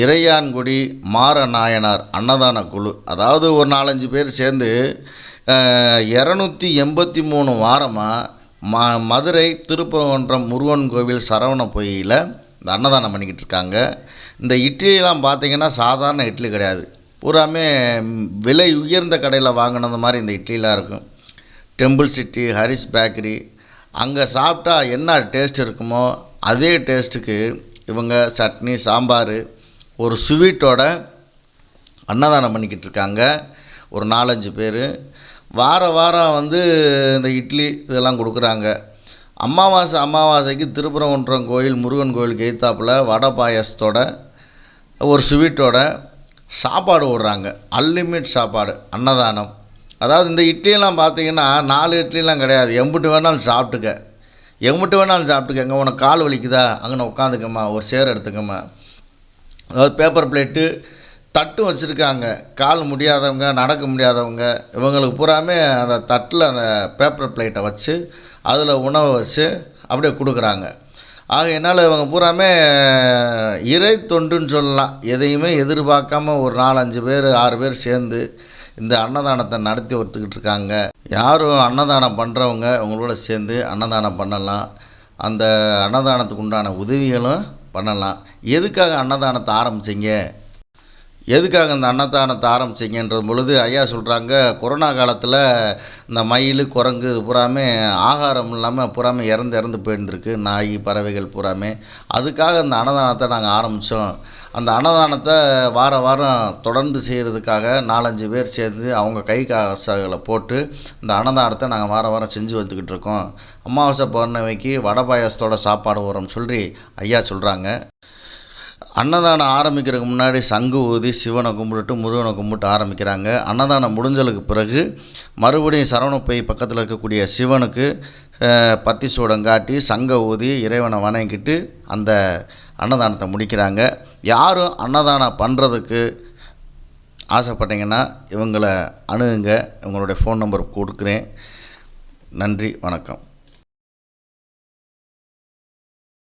இறையான்குடி மாறநாயனார் அன்னதான குழு. அதாவது ஒரு நாலஞ்சு பேர் சேர்ந்து இரநூத்தி எண்பத்தி மூணு வாரமாக ம மதுரை திருப்பரங்குன்றம் முருகன் கோவில் சரவண பொய்யில் இந்த அன்னதானம் பண்ணிக்கிட்டு இருக்காங்க. இந்த இட்லியெலாம் பார்த்தீங்கன்னா சாதாரண இட்லி கிடையாது. பூராமே விலை உயர்ந்த கடையில் வாங்கினது மாதிரி இந்த இட்லிலாம் இருக்கும். டெம்பிள் சிட்டி ஹரிஸ் பேக்கரி அங்கே சாப்பிட்டா என்ன டேஸ்ட் இருக்குமோ அதே டேஸ்ட்டுக்கு இவங்க சட்னி சாம்பார் ஒரு ஸ்வீட்டோட அன்னதானம் பண்ணிக்கிட்டு இருக்காங்க. ஒரு நாலஞ்சு பேர். வார வாரம் வந்து இந்த இட்லி இதெல்லாம் கொடுக்குறாங்க. அமாவாசை அமாவாசைக்கு திருப்பரங்குன்றம் கோயில் முருகன் கோயிலுக்கு எய்த்தாப்புல வடை பாயசத்தோட ஒரு ஸ்வீட்டோட சாப்பாடு விடுறாங்க அன்லிமிட் சாப்பாடு அன்னதானம். அதாவது இந்த இட்லியெல்லாம் பார்த்தீங்கன்னா நாலு இட்லிலாம் கிடையாது. எம்பிட்டு வேணாலும் சாப்பிட்டுக்க. எம்பிட்டு வேணாலும் சாப்பிட்டுக்கங்க உனக்கு கால் வலிக்குதா? அங்கே உட்காந்துக்கம்மா ஒரு சேர் எடுத்துக்கம்மா. அதாவது பேப்பர் பிளேட்டு தட்டும் வச்சுருக்காங்க. கால் முடியாதவங்க நடக்க முடியாதவங்க இவங்களுக்கு பூராமே அந்த தட்டில் அந்த பேப்பர் பிளேட்டை வச்சு அதில் உணவை வச்சு அப்படியே கொடுக்குறாங்க. ஆக என்னால் இவங்க பூராமே இறை தொண்டுன்னு சொல்லலாம். எதையுமே எதிர்பார்க்காம ஒரு நாலஞ்சு பேர் ஆறு பேர் சேர்ந்து இந்த அன்னதானத்தை நடத்தி ஒத்துக்கிட்டு இருக்காங்க. யாரும் அன்னதானம் பண்ணுறவங்க உங்களோட சேர்ந்து அன்னதானம் பண்ணலாம். அந்த அன்னதானத்துக்கு உண்டான உதவிகளும் பண்ணலாம். எதுக்காக அன்னதானத்தை ஆரம்பிச்சீங்க? எதுக்காக இந்த அன்னதானத்தை ஆரம்பிச்சிங்கன்ற பொழுது ஐயா சொல்கிறாங்க கொரோனா காலத்தில் இந்த மயில் குரங்கு இது பூராமே ஆகாரம் இல்லாமல் பூராமே இறந்து இறந்து போயிருந்திருக்கு நாய் பறவைகள் பூராமே. அதுக்காக இந்த அன்னதானத்தை நாங்கள் ஆரம்பித்தோம் அந்த அன்னதானத்தை வார வாரம் தொடர்ந்து செய்கிறதுக்காக நாலஞ்சு பேர் சேர்ந்து அவங்க கை காசுகளை போட்டு இந்த அன்னதானத்தை நாங்கள் வார வாரம் செஞ்சு வந்துக்கிட்டு இருக்கோம். அமாவாசை பௌர்ணமிக்கு வடை பாயாசத்தோட சாப்பாடு வரோம்னு சொல்லி ஐயா சொல்கிறாங்க அன்னதானம் ஆரம்பிக்கிறதுக்கு முன்னாடி சங்கு ஊதி சிவனை கும்பிட்டுட்டு முருகனை கும்பிட்டு ஆரம்பிக்கிறாங்க. அன்னதானம் முடிஞ்சதுக்கு பிறகு மறுபடியும் சரவணப்பை பக்கத்தில் இருக்கக்கூடிய சிவனுக்கு பத்தி சூடம் காட்டி சங்க ஊதி இறைவனை வணங்கிட்டு அந்த அன்னதானத்தை முடிக்கிறாங்க. யாரும் அன்னதானம் பண்ணுறதுக்கு ஆசைப்பட்டீங்கன்னா இவங்களை அணுகுங்க. இவங்களுடைய ஃபோன் நம்பர் கொடுக்குறேன். நன்றி வணக்கம்.